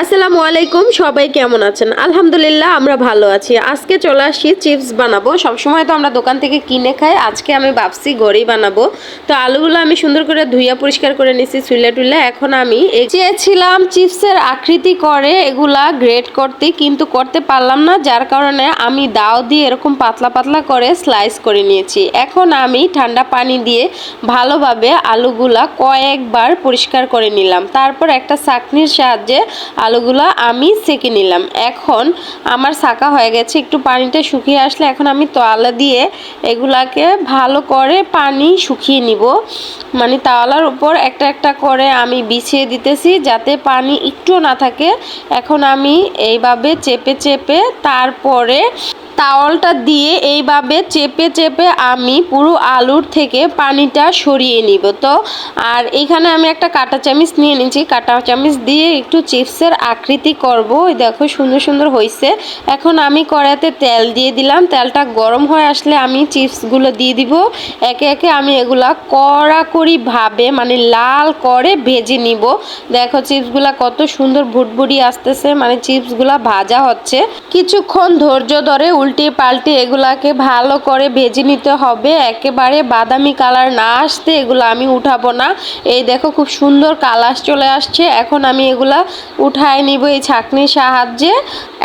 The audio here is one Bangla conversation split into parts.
আসসালামু আলাইকুম, সবাই কেমন আছেন? আলহামদুলিল্লাহ, আমরা ভালো আছি। আজকে চলে আসি চিপস বানাবো। সবসময় তো আমরা দোকান থেকে কিনে খাই। আজকে আমি ভাবছি ঘরেই বানাবো। তো আলুগুলো আমি সুন্দর করে ধুইয়া পরিষ্কার করে নিছি চুলে টুলে এখন আমি চেয়েছিলাম চিপসের আকৃতি করে, এগুলা গ্রেট করতে, কিন্তু করতে পারলাম না। যার কারণে আমি দাও দিয়ে এরকম পাতলা পাতলা করে স্লাইস করে নিয়েছি। এখন আমি ঠান্ডা পানি দিয়ে ভালোভাবে আলুগুলা কয়েকবার পরিষ্কার করে নিলাম। তারপর একটা চাকনির সাহায্যে আলুগুলা আমি সেকে নিলাম। এখন আমার সাকা হয়ে গেছে, একটু পানিটা শুকিয়ে আসলে এখন আমি তোয়ালা দিয়ে এগুলাকে ভালো করে পানি শুকিয়ে নিব। মানে তাওয়ালার উপর একটা একটা করে আমি বিছিয়ে দিতেছি যাতে পানি একটুও না থাকে। এখন আমি এইভাবে চেপে চেপে তারপরে তাওয়ালটা দিয়ে এইভাবে চেপে চেপে আমি পুরো আলুর থেকে পানিটা সরিয়ে নিব। তো, আর এখানে আমি একটা কাঁটা চামিচ নিয়ে নিয়েছি। কাঁটা চামিচ দিয়ে একটু চিপসের আকৃতি করব। দেখো সুন্দর সুন্দর হয়েছে এখন আমি কড়াইতে তেল দিয়ে দিলাম। তেলটা গরম হয়ে আসলে আমি চিপসগুলো দিয়ে দিব। একে একে আমি এগুলা কড়াকড়িভাবে মানে লাল করে ভেজে নিব। দেখো চিপসগুলা কত সুন্দর ভুটভুটি আসতেছে। মানে চিপসগুলা ভাজা হচ্ছে। কিছুক্ষণ ধৈর্য ধরে উল্টে পাল্টে এগুলাকে ভালো করে ভেজে নিতে হবে। একেবারে বাদামি কালার না আসতে এগুলো আমি উঠাবো না। এই দেখো খুব সুন্দর কালার চলে আসছে। এখন আমি এগুলা উঠায় নিব এই ছাঁকনির সাহায্যে।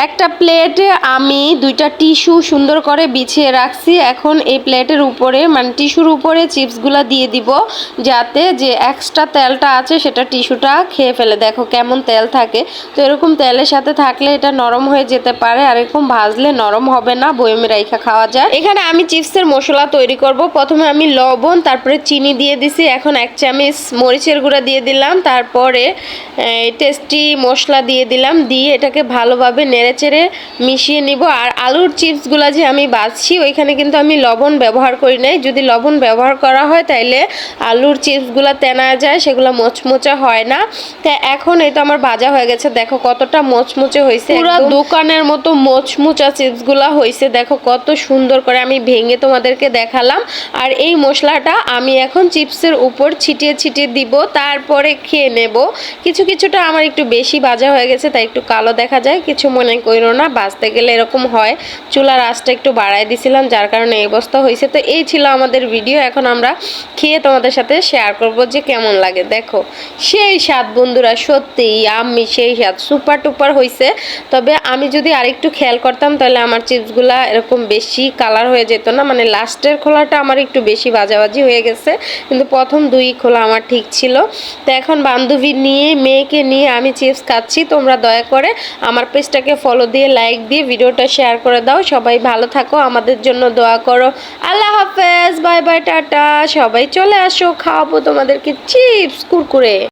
একটা প্লেটে আমি দুইটা টিস্যু সুন্দর করে বিছিয়ে রাখছি। এখন এই প্লেটের উপরে মানে টিস্যুর উপরে চিপসগুলো দিয়ে দিব যাতে যে এক্সট্রা তেলটা আছে সেটা টিস্যুটা খেয়ে ফেলে। দেখো কেমন তেল থাকে। তো এরকম তেলের সাথে থাকলে এটা নরম হয়ে যেতে পারে। আর এরকম ভাজলে নরম হবে না বয়মে রাইখা খাওয়া যায়। এখানে আমি চিপসের মশলা তৈরি করব। প্রথমে আমি লবণ তারপরে চিনি দিয়ে দিছি। এখন এক চামচ মরিচের গুঁড়া দিয়ে দিলাম। তারপরে টেস্টি মশলা দিয়ে দিলাম। দিয়ে এটাকে ভালোভাবে নেড়েচেড়ে মিশিয়ে নিব। আর আলুর চিপসগুলো যে আমি বাছছি ওইখানে কিন্তু আমি লবণ ব্যবহার করি নাই। যদি লবণ ব্যবহার করা হয় তাইলে আলুর চিপসগুলো তেনা যায় সেগুলো মোচমোচা হয় না। তা এখন এটা আমার ভাজা হয়ে গেছে। দেখো কতটা মোচমুচে হয়েছে। পুরো দোকানের মতো মোচমুচা চিপসগুলো হয়েছে, দেখো কত সুন্দর করে আমি ভেঙে তোমাদেরকে দেখালাম। আর এই মশলাটা আমি এখন চিপসের উপর ছিটিয়ে ছিটিয়ে দিব, তারপরে খেয়ে নেব। কিছু কিছুটা আমার একটু বেশি ভাজা হয়ে গেছে, তাই একটু কালো দেখা যায়, কিছু মনে করো না বাঁচতে গেলে এরকম হয়। চুলার আঁচটা একটু বাড়ায় দিছিলাম, যার কারণে এই অবস্থা হয়েছে। তো এই ছিল আমাদের ভিডিও, এখন আমরা খেয়ে তোমাদের সাথে শেয়ার করব যে কেমন লাগে। দেখো, সেই স্বাদ বন্ধুরা, সত্যিই আমি সেই স্বাদ সুপার টুপার হয়েছে তবে আমি যদি আরেকটু খেয়াল করতাম, তাহলে আমার চিপসগুলা এরকম বেশি কালার হয়ে যেত না। মানে লাস্টের খোলাটা আমার একটু বেশি বাজাবাজি হয়ে গেছে। কিন্তু প্রথম দুই খোলা আমার ঠিক ছিল। তো এখন বান্ধবী নিয়ে, মেয়েকে নিয়ে আমি চিপস খাচ্ছি। তোমরা দয়া করে আমার পেজটাকে ফলো দিয়ে লাইক দিয়ে ভিডিওটা শেয়ার করে দাও। সবাই ভালো থাকো। আমাদের জন্য দোয়া করো। আল্লাহ হাফেজ। Bye bye tata. সবাই চলে আসো। খাওয়াবো তোমাদেরকে চিপস কুরকুরে।